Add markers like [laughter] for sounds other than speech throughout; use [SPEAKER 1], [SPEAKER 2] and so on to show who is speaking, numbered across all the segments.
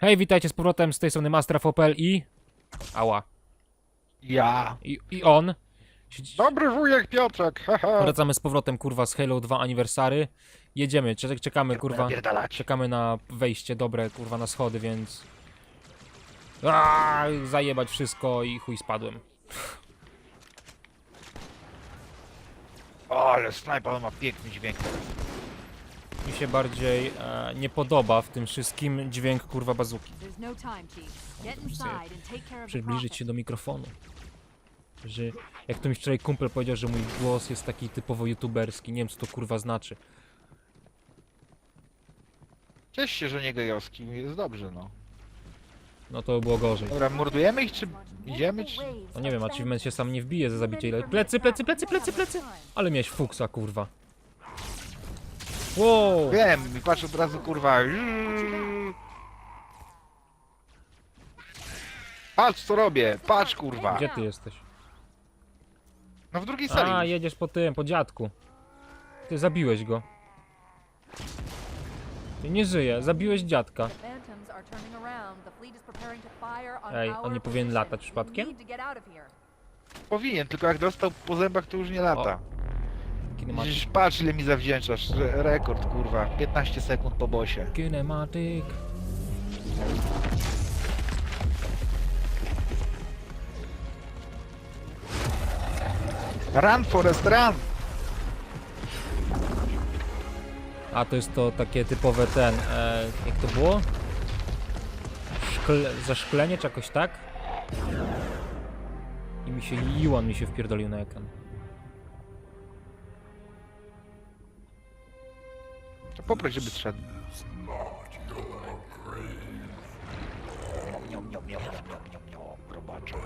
[SPEAKER 1] Hej, witajcie z powrotem z tej strony Master Opel i... Ała.
[SPEAKER 2] Ja.
[SPEAKER 1] I, I on.
[SPEAKER 2] Dobry wujek Piotrek, haha.
[SPEAKER 1] Wracamy z powrotem, kurwa, z Halo 2 Anniversary. Jedziemy, czek- czekamy, kurwa.
[SPEAKER 2] napierdalać.
[SPEAKER 1] Czekamy na wejście dobre, kurwa, na schody, więc... Aaaa, zajebać wszystko i chuj spadłem.
[SPEAKER 2] O, ale snajper ma piękny dźwięk.
[SPEAKER 1] Mi się bardziej e, nie podoba w tym wszystkim dźwięk, kurwa, bazuki.
[SPEAKER 3] No
[SPEAKER 1] Przybliżyć się do mikrofonu. Że, jak to mi wczoraj kumpel powiedział, że mój głos jest taki typowo youtuberski. Nie wiem, co to kurwa znaczy.
[SPEAKER 2] Cieszę się, że nie gejowski, jest dobrze, no.
[SPEAKER 1] No to by było gorzej.
[SPEAKER 2] Dobra, mordujemy ich, czy idziemy, czy...
[SPEAKER 1] No nie wiem, achievement się sam nie wbije za zabicie ile. Plecy, plecy, plecy, plecy, plecy! Ale miałeś fuksa, kurwa. Wow!
[SPEAKER 2] Wiem, patrz od razu, kurwa. Patrz, co robię, patrz, kurwa.
[SPEAKER 1] Gdzie ty jesteś?
[SPEAKER 2] No w drugiej
[SPEAKER 1] A,
[SPEAKER 2] sali.
[SPEAKER 1] jedziesz po tym, po dziadku. Ty zabiłeś go. Ty nie żyje, zabiłeś dziadka. Ej, on nie powinien latać przypadkiem?
[SPEAKER 2] Powinien, tylko jak dostał po zębach, to już nie lata.
[SPEAKER 1] Kinematyk.
[SPEAKER 2] Widzisz, patrz, ile mi zawdzięczasz. Re rekord, kurwa. 15 sekund po bosie.
[SPEAKER 1] Kinematyk.
[SPEAKER 2] Run, Forest, run!
[SPEAKER 1] A to jest to takie typowe ten, e, jak to było? Szkle, zaszklenie czy jakoś tak? I mi się, Iwan mi się wpierdolił na ekran.
[SPEAKER 2] To poproś, żeby zszedł. Niom, niom, niom, niom, niom, niom, niom, robaczu.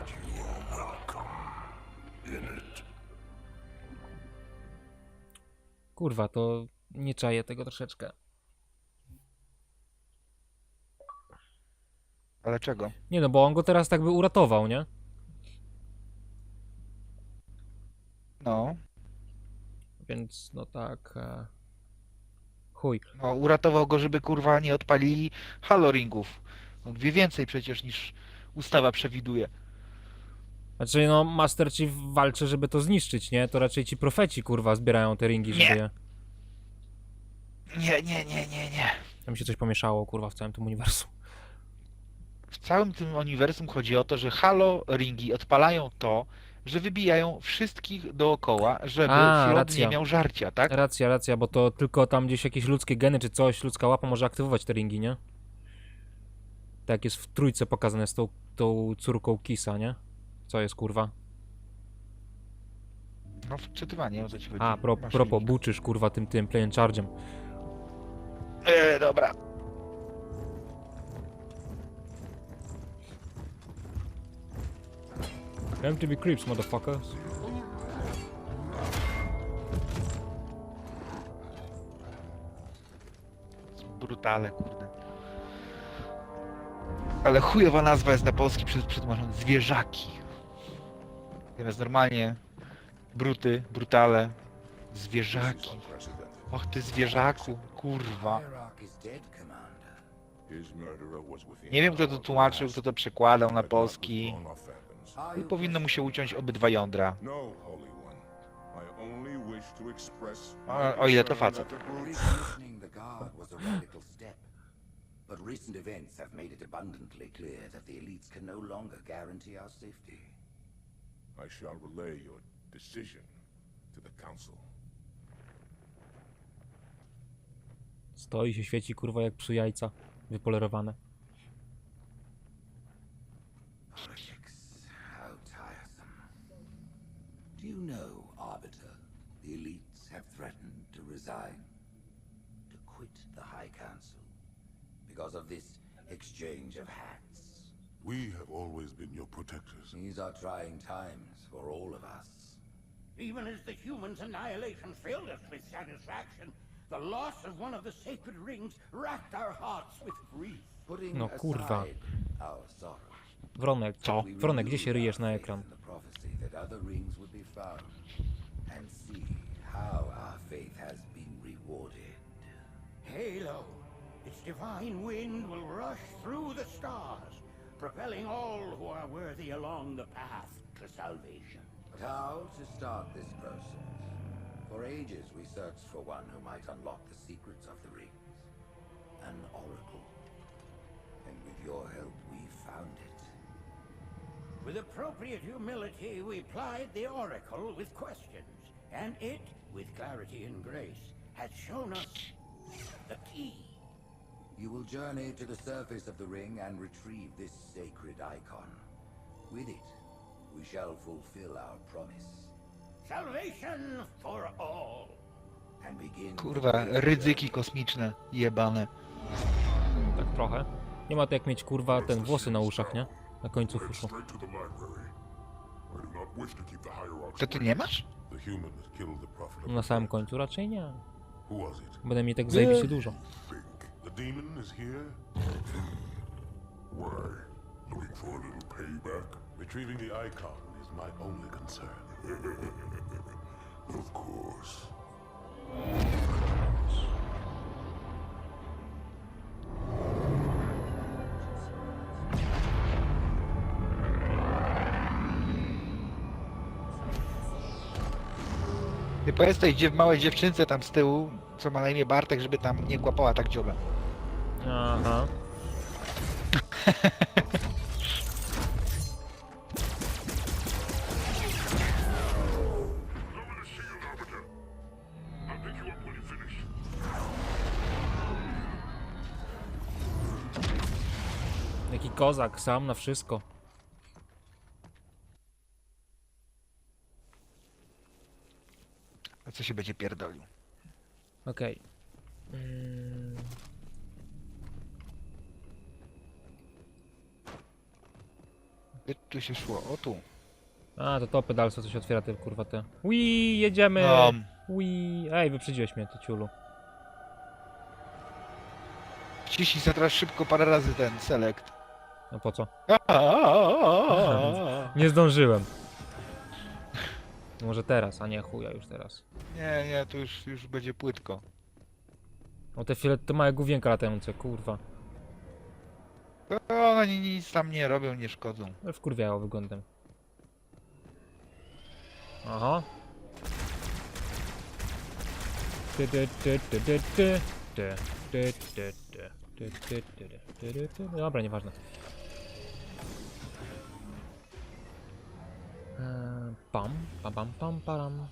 [SPEAKER 1] Kurwa, to nie czaję tego troszeczkę.
[SPEAKER 2] Ale czego?
[SPEAKER 1] Nie no, bo on go teraz tak by uratował, nie?
[SPEAKER 2] No,
[SPEAKER 1] Więc no tak... E... Chuj.
[SPEAKER 2] no uratował go, żeby kurwa nie odpalili haloringów. On wie więcej przecież niż ustawa przewiduje.
[SPEAKER 1] Znaczy no, Master Chief walczy, żeby to zniszczyć, nie? To raczej ci profeci, kurwa, zbierają te ringi, żeby
[SPEAKER 2] Nie.
[SPEAKER 1] je...
[SPEAKER 2] Nie, nie, nie, nie, nie.
[SPEAKER 1] Tam się coś pomieszało, kurwa, w całym tym uniwersum.
[SPEAKER 2] W całym tym uniwersum chodzi o to, że halo ringi odpalają to, że wybijają wszystkich dookoła, żeby
[SPEAKER 1] A,
[SPEAKER 2] Fjord
[SPEAKER 1] racja.
[SPEAKER 2] nie miał żarcia, tak?
[SPEAKER 1] Racja, racja, bo to tylko tam gdzieś jakieś ludzkie geny czy coś, ludzka łapa może aktywować te ringi, nie? Tak jest w trójce pokazane z tą, tą córką Kisa, nie? Co jest, kurwa?
[SPEAKER 2] No wczytywanie, o co ci chodzi.
[SPEAKER 1] A, pro,
[SPEAKER 2] Masz link.
[SPEAKER 1] buczysz, kurwa, tym, tym, play and charge'em.
[SPEAKER 2] E, dobra.
[SPEAKER 1] MTV Creeps, motherfuckers.
[SPEAKER 2] Brutale, kurde. Ale chujowa nazwa jest na polski przed- przetłumaczona. Zwierzaki. Zamiast normalnie bruty, brutale. Zwierzaki. Och ty zwierzaku, kurwa. Nie wiem kto to tłumaczył, kto to przekładał na polski. I powinno mu się uciąć obydwa jądra.
[SPEAKER 4] No,
[SPEAKER 2] O-
[SPEAKER 4] my
[SPEAKER 2] o ile to facet. [laughs]
[SPEAKER 5] But recent events have made it abundantly clear that the elites can no longer guarantee our safety.
[SPEAKER 4] I shall relay your decision to the council.
[SPEAKER 1] Stoi się świeci, kurwa, jak przy jajca. Wypolerowane.
[SPEAKER 5] Do you know, Arbiter, the elites have threatened to resign, to quit the High Council, because of this exchange of hats?
[SPEAKER 4] We have always been your protectors.
[SPEAKER 5] These are trying times for all of us.
[SPEAKER 6] Even as the humans' annihilation filled us with satisfaction, the loss of one of the sacred rings racked our hearts with grief.
[SPEAKER 5] Putting
[SPEAKER 1] No, kurwa.
[SPEAKER 5] aside our sorrows,
[SPEAKER 1] Wronek,
[SPEAKER 2] Co?
[SPEAKER 1] Wronek, gdzie się ryjesz na ekran?
[SPEAKER 5] Prophecy that other rings would be found, and see how our faith has been rewarded.
[SPEAKER 6] Halo, it's divine wind will rush through the stars, propelling all who are worthy along the path to salvation.
[SPEAKER 5] But how to start this process? For ages we searched for one who might unlock the secrets of the rings. An oracle. And with your help we found it.
[SPEAKER 6] With appropriate humility, we plied the oracle with questions, and it, with clarity and grace, has shown us the key.
[SPEAKER 5] You will journey to the surface of the ring and retrieve this sacred icon. With it, we shall fulfill our promise
[SPEAKER 6] Salvation for all.
[SPEAKER 5] and begin the
[SPEAKER 2] Kurwa, ryzyki kosmiczne, jebane.
[SPEAKER 1] Tak trochę. Nie ma to jak mieć kurwa ten włosy na uszach, nie? Na końcu
[SPEAKER 4] Head
[SPEAKER 1] uszu.
[SPEAKER 4] straight to
[SPEAKER 2] ty nie masz?
[SPEAKER 1] Na samym końcu raczej nie. Będę mieć tak zajebiście dużo.
[SPEAKER 4] Payback? Retrieving the icon is my only concern. [laughs] of course.
[SPEAKER 2] Ty powiedz tej dziew małej dziewczynce tam z tyłu, co ma na imię Bartek, żeby tam nie kłapała tak dziobem.
[SPEAKER 1] Aha. Jaki kozak, sam na wszystko.
[SPEAKER 2] A co się będzie pierdolił?
[SPEAKER 1] Okej. Mm,
[SPEAKER 2] Gdzie tu się szło? O tu.
[SPEAKER 1] A, to topy dalsze, co się otwiera te kurwa te. Ui, jedziemy!
[SPEAKER 2] No.
[SPEAKER 1] Ui, ej, wyprzedziłeś mnie, ty ciulu.
[SPEAKER 2] Wciśnij sobie teraz szybko parę razy ten select.
[SPEAKER 1] No po co?
[SPEAKER 2] Nie,
[SPEAKER 1] Nie zdążyłem. Może teraz, a nie chuja już teraz.
[SPEAKER 2] nie, to już, już będzie płytko.
[SPEAKER 1] O te filet to małe główienka latające, kurwa.
[SPEAKER 2] To one ni- nic tam nie robią, nie szkodzą.
[SPEAKER 1] Ale Wkurwiało wyglądem. Aha. Ty, ty, ty, ty, ty, ty. Ty, ty, ty, ty. Ty, ty, ty, ty, ty, ty, ty. Dobra, nieważne. Eee, Pam, pam, pam, pam, param.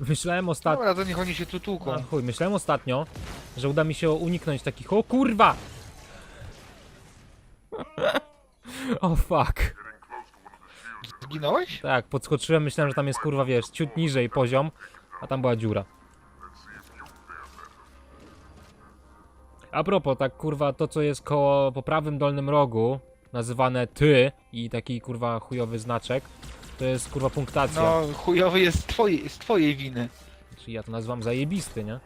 [SPEAKER 1] [laughs] Myślałem ostatnio.
[SPEAKER 2] Dobra, to niech oni się tu tłuką.
[SPEAKER 1] A chuj, myślałem ostatnio, że uda mi się uniknąć takich. O kurwa! [laughs] O fuck.
[SPEAKER 2] Zginąłeś?
[SPEAKER 1] Tak, podskoczyłem, myślałem, że tam jest kurwa, wiesz, ciut niżej poziom, a tam była dziura. A propos, tak kurwa, to co jest koło, po prawym dolnym rogu, nazywane ty i taki kurwa chujowy znaczek, to jest kurwa punktacja.
[SPEAKER 2] No, chujowy jest z twojej, z twojej winy.
[SPEAKER 1] Czyli ja to nazywam zajebisty, nie?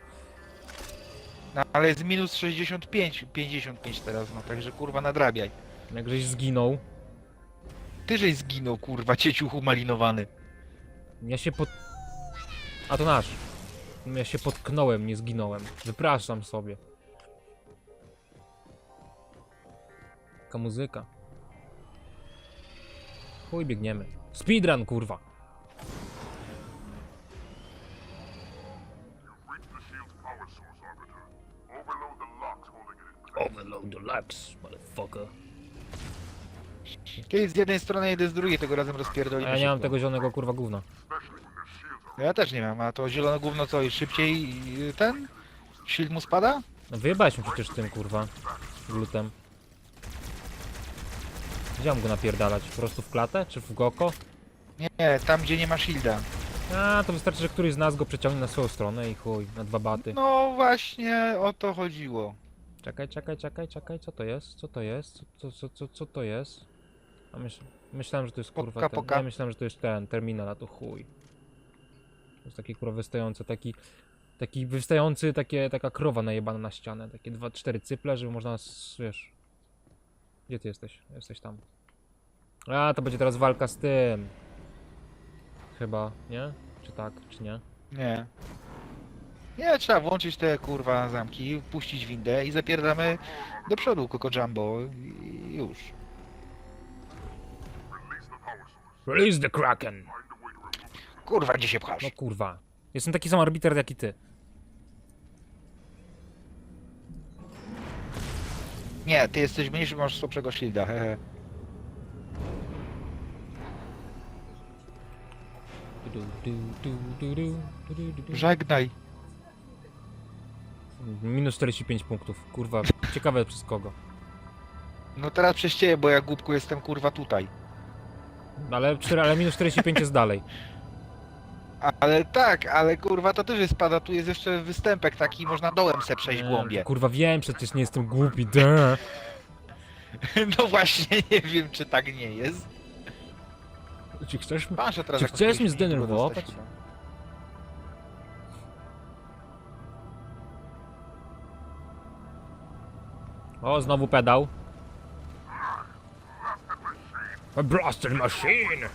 [SPEAKER 2] No, ale jest minus 65, 55 teraz, no także kurwa nadrabiaj.
[SPEAKER 1] Jak żeś zginął,
[SPEAKER 2] Ty żeś zginął, kurwa, cieciuchu malinowany.
[SPEAKER 1] Ja się pod... A to nasz. Ja się potknąłem, nie zginąłem. Wypraszam sobie. Taka muzyka. Chuj, biegniemy. Speedrun, kurwa.
[SPEAKER 4] Overload the locks
[SPEAKER 1] motherfucker.
[SPEAKER 2] Ty z jednej strony, jeden z drugiej, tego razem
[SPEAKER 1] A
[SPEAKER 2] rozpierdolimy
[SPEAKER 1] ja nie mam tego zielonego kurwa gówna.
[SPEAKER 2] No Ja też nie mam, a to zielone gówno co, i szybciej y, ten? Shield mu spada?
[SPEAKER 1] No wyjebałeś mi przecież tym kurwa. Glutem. Gdzie mam go napierdalać? Po prostu w klatę? Czy w goko?
[SPEAKER 2] Nie, nie, tam gdzie nie ma shielda.
[SPEAKER 1] A, to wystarczy, że któryś z nas go przeciągnie na swoją stronę i chuj, na dwa baty.
[SPEAKER 2] No właśnie o to chodziło.
[SPEAKER 1] Czekaj, czekaj, czekaj, czekaj, co to jest? Co to jest? Co, co, co, co to jest? A myśl, myślałem, że to jest kurwa
[SPEAKER 2] Poka,
[SPEAKER 1] ten,
[SPEAKER 2] poka.
[SPEAKER 1] ja myślałem, że to jest ten, terminal, a to chuj. To jest taki kurwa wystający, taki, taki wystający, takie, taka krowa najebana na ścianę, takie dwa, cztery cyple, żeby można, s- wiesz... Gdzie ty jesteś? Jesteś tam. A, to będzie teraz walka z tym. Chyba, nie? Czy tak, czy nie?
[SPEAKER 2] Nie. Nie, trzeba włączyć te kurwa zamki, puścić windę i zapierdamy do przodu Coco Jumbo i już.
[SPEAKER 1] Release the Kraken!
[SPEAKER 2] Kurwa, gdzie się pchasz?
[SPEAKER 1] No kurwa. Jestem taki sam arbiter jak i ty.
[SPEAKER 2] Nie, ty jesteś mniejszy, masz słabszego shielda, hehe.
[SPEAKER 1] Du, du, du, du, du, du, du, du, du.
[SPEAKER 2] Żegnaj.
[SPEAKER 1] Minus 45 punktów. Kurwa, ciekawe przez kogo.
[SPEAKER 2] No teraz przez ciebie, bo ja głupku jestem kurwa tutaj.
[SPEAKER 1] Ale, cztery- ale minus 45 jest dalej.
[SPEAKER 2] Ale tak, ale kurwa to też jest spada, tu jest jeszcze występek taki, można dołem se przejść w głąbie.
[SPEAKER 1] Kurwa wiem, przecież nie jestem głupi. Da. [laughs]
[SPEAKER 2] No właśnie, nie wiem czy tak nie jest.
[SPEAKER 1] Czy chcesz mi...
[SPEAKER 2] Teraz
[SPEAKER 1] Czy
[SPEAKER 2] jak
[SPEAKER 1] chcesz
[SPEAKER 2] jakiegoś
[SPEAKER 1] mnie zdenerwować?
[SPEAKER 2] dostać.
[SPEAKER 1] O, znowu pedał. A blaster machine!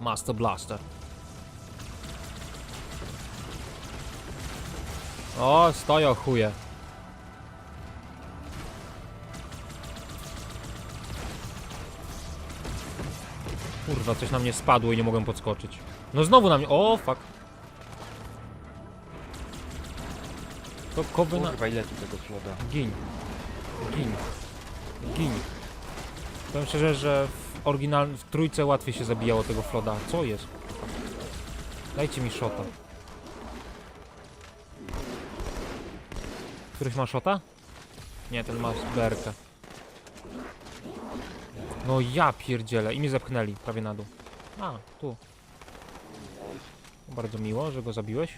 [SPEAKER 1] Master Blaster. O, stoją chuje. Kurwa, coś na mnie spadło i nie mogłem podskoczyć. No znowu na mnie. O, fuck. To kowy na...
[SPEAKER 2] Kurwa ile tu tego floda.
[SPEAKER 1] Gin. Gin. Gin. Powiem szczerze, że w oryginal w trójce łatwiej się zabijało tego Floda. Co jest? Dajcie mi shota. Któryś ma shota? Nie, ten ma berkę. No ja pierdzielę. I mnie zepchnęli prawie na dół. A, tu. Bardzo miło, że go zabiłeś.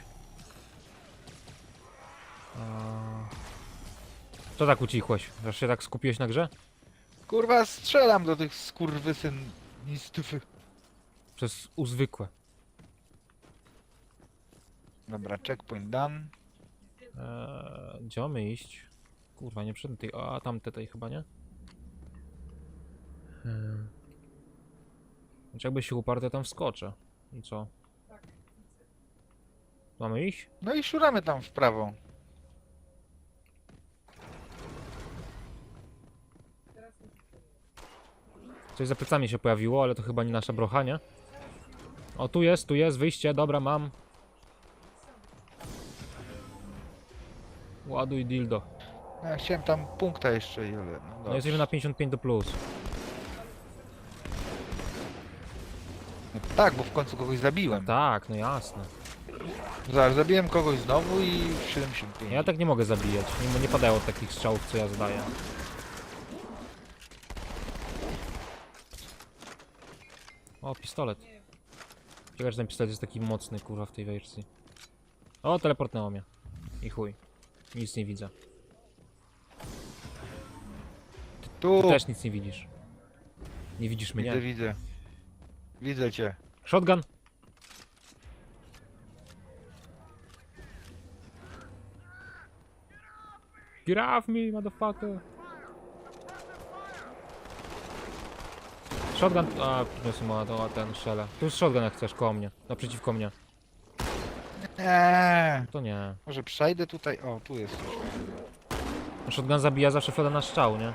[SPEAKER 1] A... Co tak ucichłeś? Że się tak skupiłeś na grze?
[SPEAKER 2] Kurwa strzelam do tych skurwysyn nistów.
[SPEAKER 1] Przez uzwykłe.
[SPEAKER 2] Dobra, checkpoint done.
[SPEAKER 1] Eee, gdzie mamy iść? Kurwa, nie przed tej. A tamte tej chyba nie? Eee. Znaczy jakby się uparł, to ja tam wskoczę. I co? Mamy iść?
[SPEAKER 2] No i szuramy tam w prawo.
[SPEAKER 1] Coś za plecami się pojawiło, ale to chyba nie nasza brocha, nie? O, tu jest, tu jest, wyjście, dobra, mam. Ładuj dildo.
[SPEAKER 2] No, ja chciałem tam punkta jeszcze, i ale no
[SPEAKER 1] No
[SPEAKER 2] dobrze.
[SPEAKER 1] jesteśmy na 55 do plus.
[SPEAKER 2] No tak, bo w końcu kogoś zabiłem.
[SPEAKER 1] Tak, no jasne.
[SPEAKER 2] Zaraz, zabiłem kogoś znowu i 75.
[SPEAKER 1] Ja tak nie mogę zabijać, nie, nie padają takich strzałów, co ja zdaję. O, pistolet. Ciekawe, że ten pistolet jest taki mocny, kurwa, w tej wersji. O, teleportnęło mnie. I chuj. Nic nie widzę.
[SPEAKER 2] Tu,
[SPEAKER 1] Ty też nic nie widzisz. Nie widzisz
[SPEAKER 2] widzę,
[SPEAKER 1] mnie.
[SPEAKER 2] widzę. Widzę cię.
[SPEAKER 1] Shotgun! Get off me, motherfucker! Shotgun... A, przyniosłem mu to, ten szele. Tu jest shotgun jak chcesz, koło mnie. Naprzeciwko mnie.
[SPEAKER 2] Eee,
[SPEAKER 1] To nie.
[SPEAKER 2] może przejdę tutaj. O, tu jest.
[SPEAKER 1] No, Shotgun zabija zawsze floda na strzał, nie?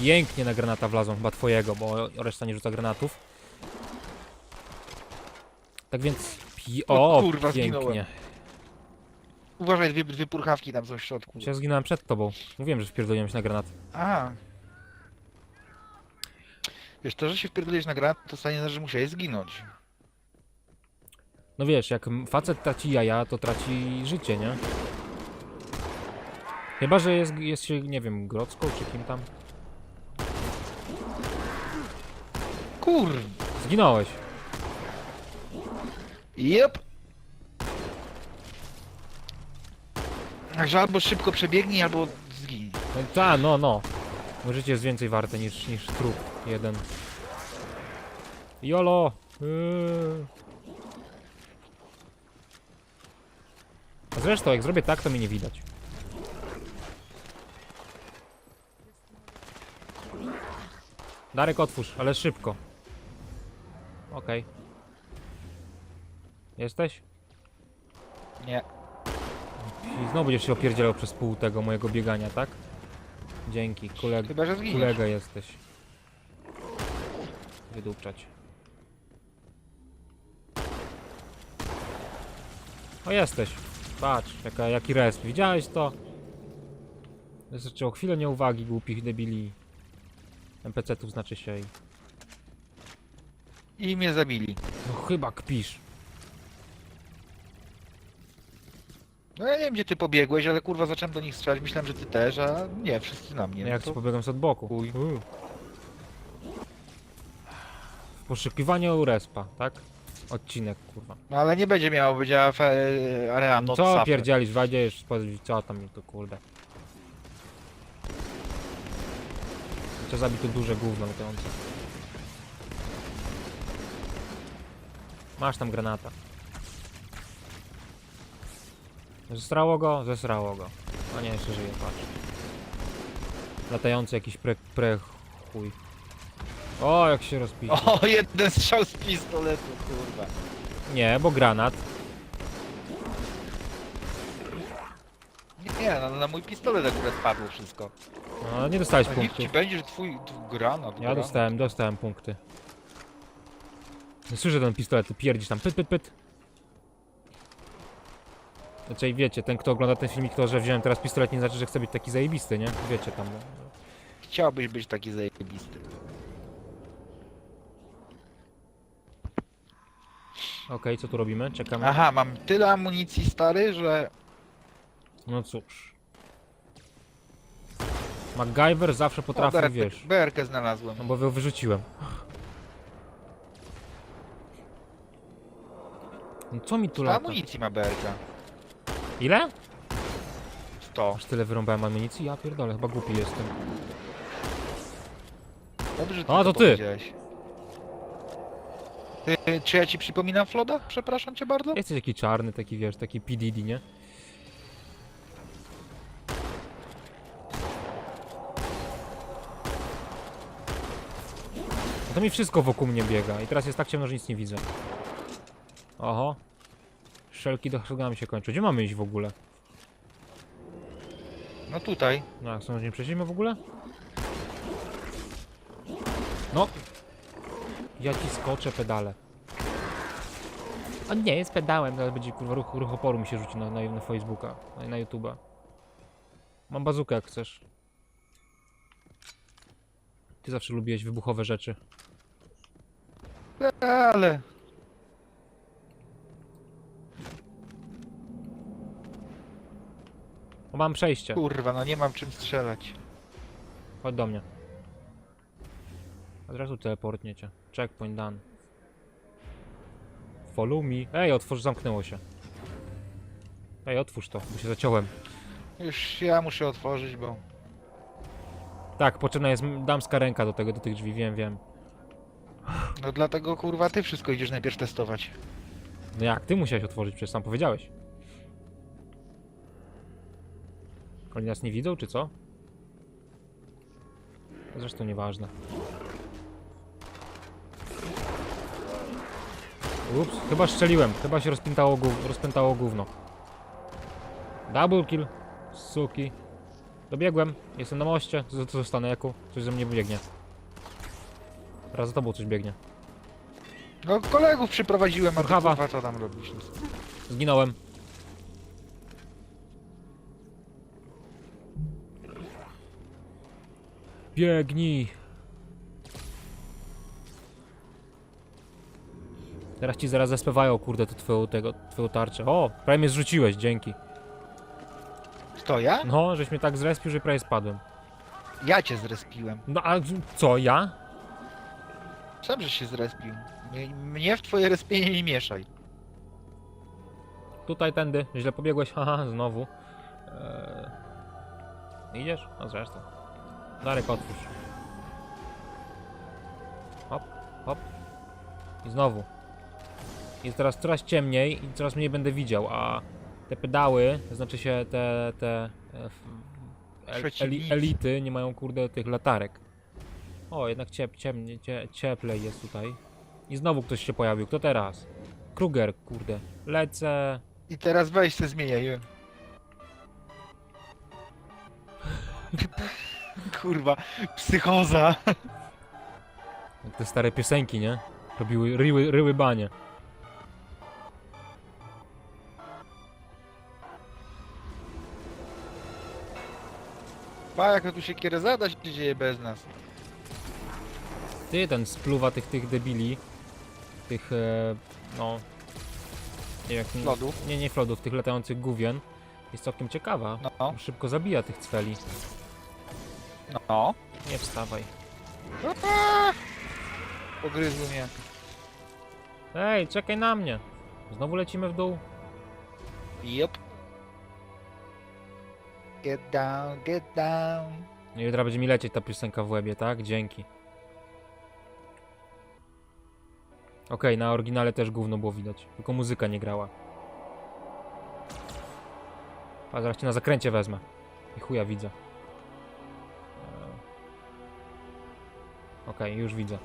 [SPEAKER 1] Pięknie na granata wlazą, chyba twojego, bo reszta nie rzuca granatów. Tak więc... Pi
[SPEAKER 2] O
[SPEAKER 1] o,
[SPEAKER 2] kurwa,
[SPEAKER 1] pięknie.
[SPEAKER 2] zginąłem. Uważaj, dwie, dwie purchawki tam są w środku.
[SPEAKER 1] Ja zginąłem przed tobą. Mówiłem, że wpierdoliłem się na granat.
[SPEAKER 2] Aha. Wiesz, to, że się wpierdolisz na granat, to stanie, że musiałeś zginąć.
[SPEAKER 1] No wiesz, jak facet traci jaja, to traci życie, nie? Chyba, że jest, jest się, nie wiem, Grodzką czy kim tam.
[SPEAKER 2] Kur...
[SPEAKER 1] Zginąłeś.
[SPEAKER 2] Jep. Także albo szybko przebiegnij, albo zginij.
[SPEAKER 1] No, ta, no, no. Bo życie jest więcej warte niż, niż trup jeden. Jolo! Yy. A zresztą, jak zrobię tak, to mnie nie widać. Darek, otwórz, ale szybko. Okej. Jesteś?
[SPEAKER 2] Nie.
[SPEAKER 1] I znowu będziesz się opierdzielał przez pół tego mojego biegania, tak? Dzięki, kuleg
[SPEAKER 2] Chyba, że zginiesz.
[SPEAKER 1] kolega jesteś. Wydupczać. O, jesteś. Patrz, jaka, jaki resp. Widziałeś to? Wystarczyło chwilę nieuwagi głupich debili. NPC-ów znaczy się i...
[SPEAKER 2] I mnie zabili.
[SPEAKER 1] No chyba kpisz.
[SPEAKER 2] No ja nie wiem gdzie ty pobiegłeś, ale kurwa zacząłem do nich strzelać. Myślałem, że ty też, a nie, wszyscy na mnie.
[SPEAKER 1] No jak
[SPEAKER 2] to...
[SPEAKER 1] ci pobiegam z od boku.
[SPEAKER 2] chuj.
[SPEAKER 1] U. W poszukiwaniu respa, tak? Odcinek, kurwa.
[SPEAKER 2] No ale nie będzie miało być AF area not
[SPEAKER 1] co
[SPEAKER 2] suffer.
[SPEAKER 1] pierdzielisz, wadzież, co tam mi to kurde. Trzeba zabić to duże gówno latające. Masz tam granata. Zesrało go? Zesrało go. A nie, jeszcze żyje, patrz. Latający jakiś pre, pre chuj. O, jak się rozpisze.
[SPEAKER 2] O, jeden strzał z pistoletu, kurwa.
[SPEAKER 1] Nie, bo granat.
[SPEAKER 2] Nie, no, na mój pistolet akurat padło wszystko.
[SPEAKER 1] No, nie dostałeś
[SPEAKER 2] A niech ci
[SPEAKER 1] punktów.
[SPEAKER 2] będzie, że twój twój granat,
[SPEAKER 1] Ja
[SPEAKER 2] granat.
[SPEAKER 1] dostałem, dostałem punkty. Słyszę ten pistolet, ty pierdzisz tam, pyt, pyt, pyt. Znaczy, wiecie, ten kto ogląda ten filmik, to, że wziąłem teraz pistolet, nie znaczy, że chcę być taki zajebisty, nie? Wiecie tam. no.
[SPEAKER 2] Chciałbyś być taki zajebisty.
[SPEAKER 1] Okej, co tu robimy? Czekamy.
[SPEAKER 2] Aha, mam tyle amunicji stary, że...
[SPEAKER 1] No cóż. MacGyver zawsze potrafi,
[SPEAKER 2] berkę,
[SPEAKER 1] wiesz.
[SPEAKER 2] berkę znalazłem.
[SPEAKER 1] No bo wy- wyrzuciłem. No co mi tu lata?
[SPEAKER 2] amunicji ma berka.
[SPEAKER 1] Ile?
[SPEAKER 2] 100.
[SPEAKER 1] Aż tyle wyrąbałem amunicji? Ja pierdolę, chyba głupi jestem.
[SPEAKER 2] Dobrze, że
[SPEAKER 1] A, to ty.
[SPEAKER 2] powiedziałeś. Ty, czy ja ci przypominam Floda? Przepraszam cię bardzo?
[SPEAKER 1] Jesteś taki czarny, taki wiesz, taki PDD, nie? No to mi wszystko wokół mnie biega i teraz jest tak ciemno, że nic nie widzę. Oho. Szelki do mi się kończą. Gdzie mamy iść w ogóle?
[SPEAKER 2] No tutaj.
[SPEAKER 1] No jak są, że nie przejdziemy w ogóle? No. Ja ci skoczę pedale. On nie jest pedałem, zaraz będzie kurwa ruch, ruch oporu mi się rzuci na, na, na Facebooka, na, na YouTube'a. Mam bazukę jak chcesz. Ty zawsze lubiłeś wybuchowe rzeczy.
[SPEAKER 2] Ale...
[SPEAKER 1] O, mam przejście.
[SPEAKER 2] Kurwa, no nie mam czym strzelać.
[SPEAKER 1] Chodź do mnie. Od razu teleportniecie. Checkpoint done. Follow me. Ej, otwórz, zamknęło się. Ej, otwórz to, bo się zaciąłem.
[SPEAKER 2] Już ja muszę otworzyć, bo...
[SPEAKER 1] Tak, potrzebna jest damska ręka do tego, do tych drzwi, wiem, wiem.
[SPEAKER 2] No dlatego kurwa ty wszystko idziesz najpierw testować.
[SPEAKER 1] No jak, ty musiałeś otworzyć, przecież sam powiedziałeś. Oni nas nie widzą, czy co? Zresztą nieważne. Ups, chyba strzeliłem, chyba się rozpętało, rozpętało gówno. Double kill, suki. Dobiegłem, jestem na moście, co, co zostanę, jako coś ze mnie biegnie. Teraz za tobą coś biegnie.
[SPEAKER 2] No kolegów przyprowadziłem, a ty
[SPEAKER 1] Kurwa.
[SPEAKER 2] kurwa co tam robisz?
[SPEAKER 1] Zginąłem. Biegnij. Teraz ci zaraz zaspiewają, kurde, to twoją, tego, twoją tarczę. O, prawie mnie zrzuciłeś, dzięki.
[SPEAKER 2] To ja?
[SPEAKER 1] No, żeś mnie tak zrespił, że prawie spadłem.
[SPEAKER 2] Ja cię zrespiłem.
[SPEAKER 1] No a co, ja?
[SPEAKER 2] Sam, że się zrespił. Mnie- Mnie w twoje respienie nie mieszaj.
[SPEAKER 1] Tutaj, tędy, źle pobiegłeś, [laughs] haha, znowu. Eee... Idziesz? No zresztą. Darek, otwórz. Hop, hop. I znowu. Jest teraz coraz ciemniej i coraz mniej będę widział, a te pedały, to znaczy się te, te e, el, elity nie mają kurde tych latarek. O, jednak ciep, ciemnie, cie, cieplej jest tutaj. I znowu ktoś się pojawił. Kto teraz? Kruger, kurde. Lecę.
[SPEAKER 2] I teraz se zmieniaj. [laughs] [laughs] Kurwa, psychoza.
[SPEAKER 1] Jak te stare piosenki, nie? Robiły, ryły, ryły banie.
[SPEAKER 2] Pa, jaka tu się kierezada się dzieje bez nas.
[SPEAKER 1] Ty, ten spluwa tych, tych debili. Tych, e, no... Nie wiem jak...
[SPEAKER 2] Lodów.
[SPEAKER 1] Nie, nie flodów, tych latających gówien. Jest całkiem ciekawa.
[SPEAKER 2] No,
[SPEAKER 1] Szybko zabija tych cweli.
[SPEAKER 2] No.
[SPEAKER 1] Nie wstawaj.
[SPEAKER 2] Pogryzły mnie.
[SPEAKER 1] Ej, czekaj na mnie. Znowu lecimy w dół.
[SPEAKER 2] Yep. Get down, get down.
[SPEAKER 1] No i teraz będzie mi lecieć ta piosenka w łebie, tak? Dzięki. Okej, na oryginale też gówno było widać. Tylko muzyka nie grała. A zaraz cię na zakręcie wezmę. I chuja widzę. Okej, już widzę.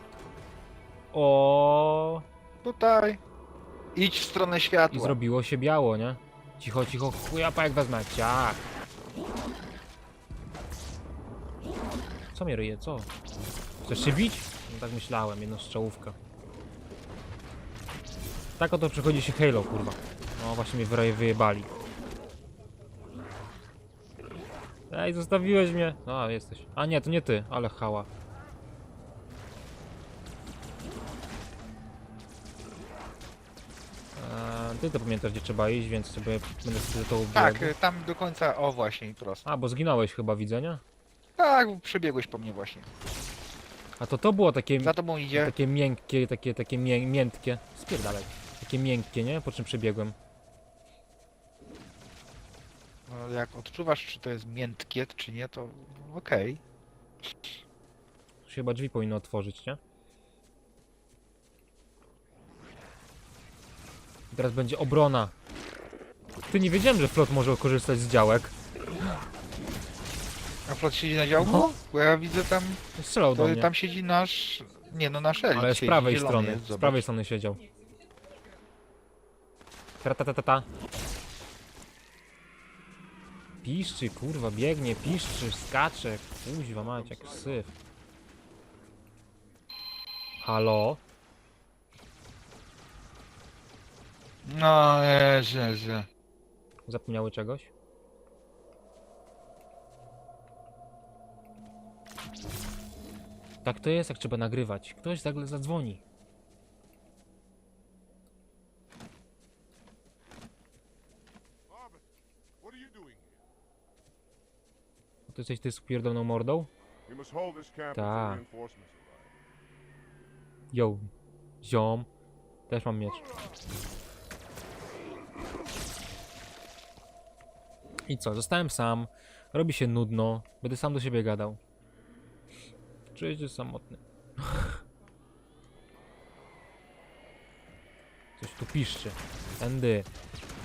[SPEAKER 1] O
[SPEAKER 2] Tutaj. Idź w stronę
[SPEAKER 1] I
[SPEAKER 2] światła.
[SPEAKER 1] zrobiło się biało, nie? Cicho, cicho, chuja pa jak wezmę. Ciach. Co mnie ryje, co? Chcesz się bić? No tak myślałem, jedno strzałówka. Tak oto przechodzi się Halo, kurwa. No właśnie mnie wyraje wyjebali. Ej, zostawiłeś mnie. A, jesteś. A nie, to nie ty, ale hała. Ty to pamiętasz, gdzie trzeba iść, więc sobie będę sobie to
[SPEAKER 2] Tak,
[SPEAKER 1] biegł.
[SPEAKER 2] y, tam do końca, o właśnie, prosto.
[SPEAKER 1] A, bo zginąłeś chyba, widzę, nie?
[SPEAKER 2] Tak, przebiegłeś po mnie właśnie.
[SPEAKER 1] A to to było takie,
[SPEAKER 2] Za tobą idzie.
[SPEAKER 1] takie miękkie, takie, takie mię, miętkie. Spierdalaj. Takie miękkie, nie? Po czym przebiegłem.
[SPEAKER 2] No, jak odczuwasz, czy to jest miętkie, czy nie, to okej.
[SPEAKER 1] Tu się chyba drzwi powinno otworzyć, nie? Teraz będzie obrona. Ty nie wiedziałem, że flot może korzystać z działek.
[SPEAKER 2] A flot siedzi na działku?
[SPEAKER 1] No.
[SPEAKER 2] Bo ja widzę tam,
[SPEAKER 1] Strzelał do
[SPEAKER 2] to,
[SPEAKER 1] mnie.
[SPEAKER 2] tam siedzi nasz, nie no nasz elit
[SPEAKER 1] Ale z
[SPEAKER 2] siedzi,
[SPEAKER 1] prawej
[SPEAKER 2] zielony
[SPEAKER 1] strony.
[SPEAKER 2] jest,
[SPEAKER 1] Z
[SPEAKER 2] zobacz.
[SPEAKER 1] prawej strony siedział. Ta ta ta ta ta. Piszczy, kurwa, biegnie, piszczy, skacze. Kuźwa mać, jak syf. Halo?
[SPEAKER 2] No, źle, źle.
[SPEAKER 1] Zapomniały czegoś? Tak to jest, jak trzeba nagrywać. Ktoś nagle zadzwoni. Ty jesteś ty z pierdolną mordą? Ta. Yo. Ziom. Też mam miecz. I co, zostałem sam. Robi się nudno. Będę sam do siebie gadał. Czuję się samotny. Coś tu piszczy. Tędy.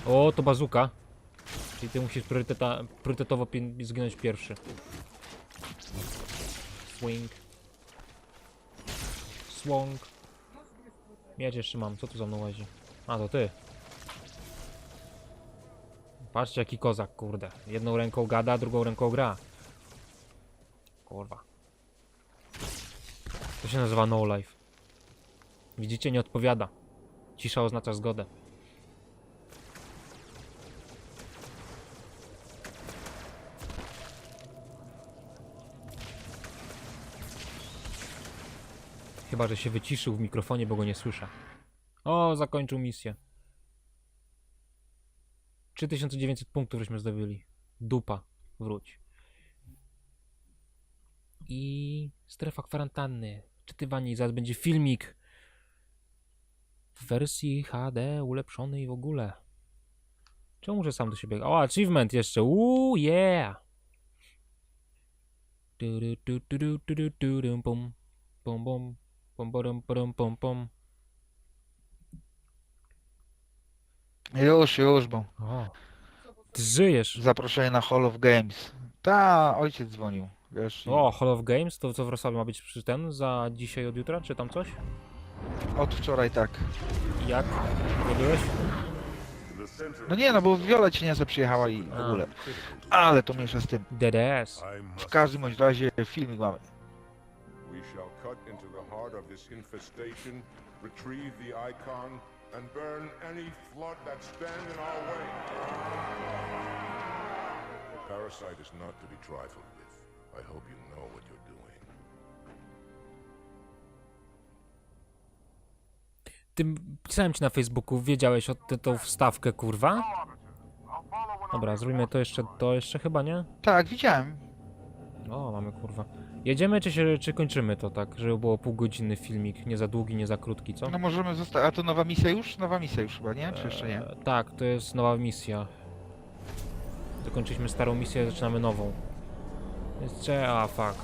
[SPEAKER 1] O, to bazuka. Czyli ty musisz prioryteta, priorytetowo zginąć pierwszy. Swing. Swong. Miecz jeszcze mam, co tu za mną łazi? A, to ty. Patrzcie jaki kozak, kurde. Jedną ręką gada, drugą ręką gra. Kurwa. To się nazywa no life. Widzicie, nie odpowiada. Cisza oznacza zgodę. Chyba, że się wyciszył w mikrofonie, bo go nie słyszę. O, zakończył misję. 3900 punktów żeśmy zdobyli. Dupa. Wróć. I strefa kwarantanny. Czytywanie i zaraz będzie filmik. W wersji HD ulepszonej w ogóle. Czemu muszę sam do siebie... O, achievement jeszcze. Uuu, yeah! Du, du, du, du, du, du, du, du.
[SPEAKER 2] Już, już, bo
[SPEAKER 1] O. Ty żyjesz.
[SPEAKER 2] zaproszenie na Hall of Games. Ta, ojciec dzwonił. Wiesz, i
[SPEAKER 1] O, Hall of Games, to co w Wrocławiu ma być przy ten za dzisiaj od jutra, czy tam coś?
[SPEAKER 2] od wczoraj tak.
[SPEAKER 1] Jak? Nie
[SPEAKER 4] center
[SPEAKER 2] No nie, no bo Viola Cieniasa przyjechała i w
[SPEAKER 1] A.
[SPEAKER 2] ogóle. Ale to mniejsza z tym.
[SPEAKER 1] DDS.
[SPEAKER 2] W każdym bądź razie filmik mamy.
[SPEAKER 4] We shall cut into the heart of this infestation, retrieve the icon, and burn any flood that stand in our way. The parasite is not to be trifled with. I hope you know what you're doing.
[SPEAKER 1] Ty, pisałem ci na Facebooku, wiedziałeś o tę tą wstawkę, kurwa? Dobra, zrobimy to jeszcze, to jeszcze chyba, nie?
[SPEAKER 2] Tak, widziałem.
[SPEAKER 1] O, mamy kurwa. Jedziemy czy, się, czy kończymy to tak, żeby było półgodzinny filmik, nie za długi, nie za krótki, co?
[SPEAKER 2] No możemy zostać. A to nowa misja już? Nowa misja już chyba, nie? Czy jeszcze nie?
[SPEAKER 1] E, tak, to jest nowa misja. Dokończyliśmy starą misję, zaczynamy nową. Jeszcze, a fuck.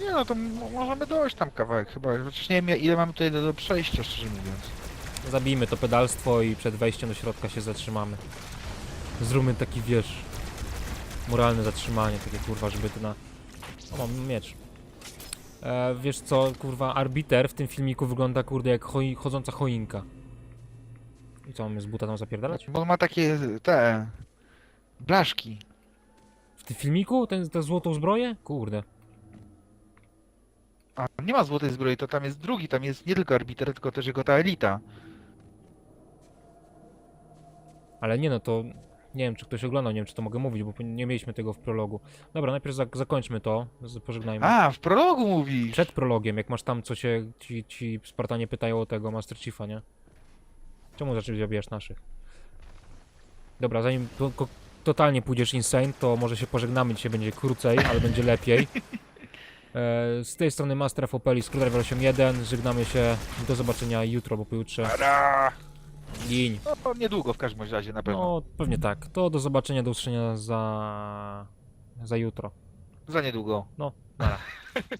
[SPEAKER 2] Nie no, to m- możemy dojść tam kawałek chyba. Chociaż nie wiem ile mamy tutaj do, do przejścia, szczerze mówiąc.
[SPEAKER 1] Zabijmy to pedalstwo i przed wejściem do środka się zatrzymamy. Zróbmy taki, wiesz, moralne zatrzymanie, takie kurwa, żeby to na... O, mam miecz. E, wiesz co, kurwa, arbiter w tym filmiku wygląda, kurde, jak choi chodząca choinka. I co, mamy z buta tam zapierdalać?
[SPEAKER 2] Bo on ma takie te blaszki.
[SPEAKER 1] W tym filmiku? Ten, tę złotą zbroję? Kurde.
[SPEAKER 2] A nie ma złotej zbroi, to tam jest drugi, tam jest nie tylko arbiter, tylko też jego ta elita.
[SPEAKER 1] Ale nie no, to... Nie wiem, czy ktoś oglądał, nie wiem, czy to mogę mówić, bo nie mieliśmy tego w prologu. Dobra, najpierw zak zakończmy to, pożegnajmy.
[SPEAKER 2] A, w prologu mówisz!
[SPEAKER 1] Przed prologiem, jak masz tam, co się ci, ci Spartanie pytają o tego Master Chiefa, nie? Czemu zaczęli zabijasz naszych? Dobra, zanim to, totalnie pójdziesz insane, to może się pożegnamy, dzisiaj będzie krócej, ale będzie lepiej. E, z tej strony Master Fopeli, Screwdriver 8.1, żegnamy się, do zobaczenia jutro, bo pojutrze! Gin.
[SPEAKER 2] No, niedługo w każdym razie na pewno.
[SPEAKER 1] No, pewnie tak. To do zobaczenia, do usłyszenia za... za jutro.
[SPEAKER 2] Za niedługo.
[SPEAKER 1] No, nara. [laughs]